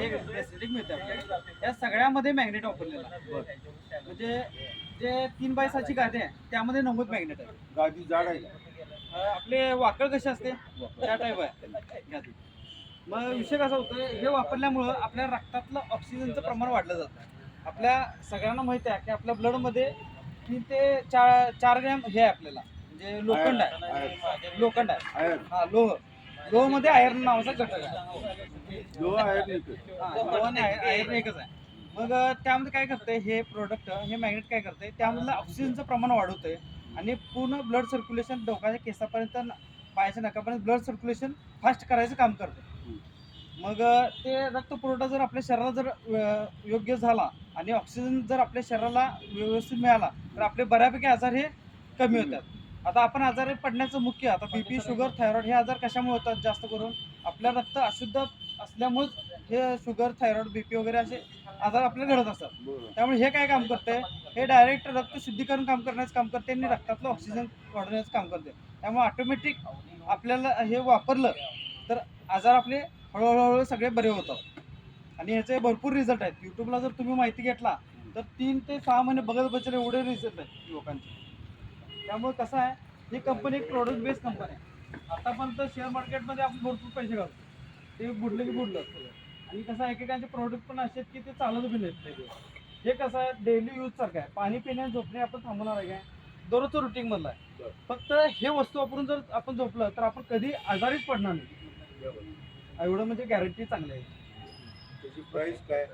हे मिळतं आपल्याला या सगळ्यामध्ये मॅग्नेट वापरलेलं. म्हणजे जे तीन बाय सहाची गादी आहे त्यामध्ये नव्वद मॅग्नेट आहे. गादी जाड आहे का? अं, आपले वाकळ कसे असते? त्या टाईप आहे. गादी. मग विषय कसा होतो हे वापरल्यामुळं आपल्या रक्तातलं ऑक्सिजनचं प्रमाण वाढलं जातं. आपल्या सगळ्यांना माहिती आहे की आपल्या ब्लडमध्ये तीन ते चार चार ग्रॅम हे आहे आपल्याला. म्हणजे लोखंड आहे. लोखंड आहे. हा लोह. लोहमध्ये आयर्न नावाचा घटक आहे. आयर्न एकच. हा, आयर्न आहे. मग त्यामध्ये काय करते हे प्रोडक्ट हे मॅग्नेट काय करते त्यामधलं ऑक्सिजनचं प्रमाण वाढवतंय आणि पूर्ण ब्लड सर्क्युलेशन डोक्याच्या केसापर्यंत पायाच्या नकापर्यंत ब्लड सर्क्युलेशन फास्ट करायचं काम करते मग ते रक्त पुरवठा जर आपल्या शरीराला जर योग्य झाला आणि ऑक्सिजन जर आपल्या शरीराला व्यवस्थित मिळाला तर आपले बऱ्यापैकी आजार हे कमी होतात. आता आपण आजारी पडण्याचं मुख्य आता बीपी शुगर थायरॉइड हे आजार कशामुळे होतात जास्त करून? आपल्या रक्त अशुद्ध असल्यामुळेच हे शुगर थायरॉइड बीपी वगैरे असे आजार आपल्याला घडत असतात. त्यामुळे हे काय काम करते हे डायरेक्ट रक्त शुद्धीकरण काम करण्याचं काम करते आणि रक्तातलं ऑक्सिजन वाढवण्याचं काम करते त्यामुळे ऑटोमॅटिक आपल्याला हे वापरलं तर आजार आपले हळूहळू हळूहळू सगळे बरे होतात आणि ह्याचे भरपूर रिझल्ट आहेत. यूट्यूबला जर तुम्ही माहिती घेतला तर तीन ते सहा महिने बघत बचले एवढे रिझल्ट आहेत लोकांचे. त्यामुळे कसं आहे ही कंपनी एक प्रोडक्ट बेस्ड कंपनी आहे. आतापर्यंत शेअर मार्केटमध्ये आपण भरपूर पैसे घालतो. ते बुडलं की बुडलं आणि कसं आहे एकेकांचे प्रोडक्ट पण असे आहेत की ते चालत बी नाहीत हे कसं आहे डेली यूज सारखं आहे. पाणी पिणे झोपणे आपण थांबवणार आहे काय? दररोजचं रुटीन मधलं आहे. फक्त हे वस्तू वापरून जर आपण झोपलं तर आपण कधी आजारीच पडणार नाही. एवढं म्हणजे गॅरंटी चांगली आहे. त्याची प्राइस काय?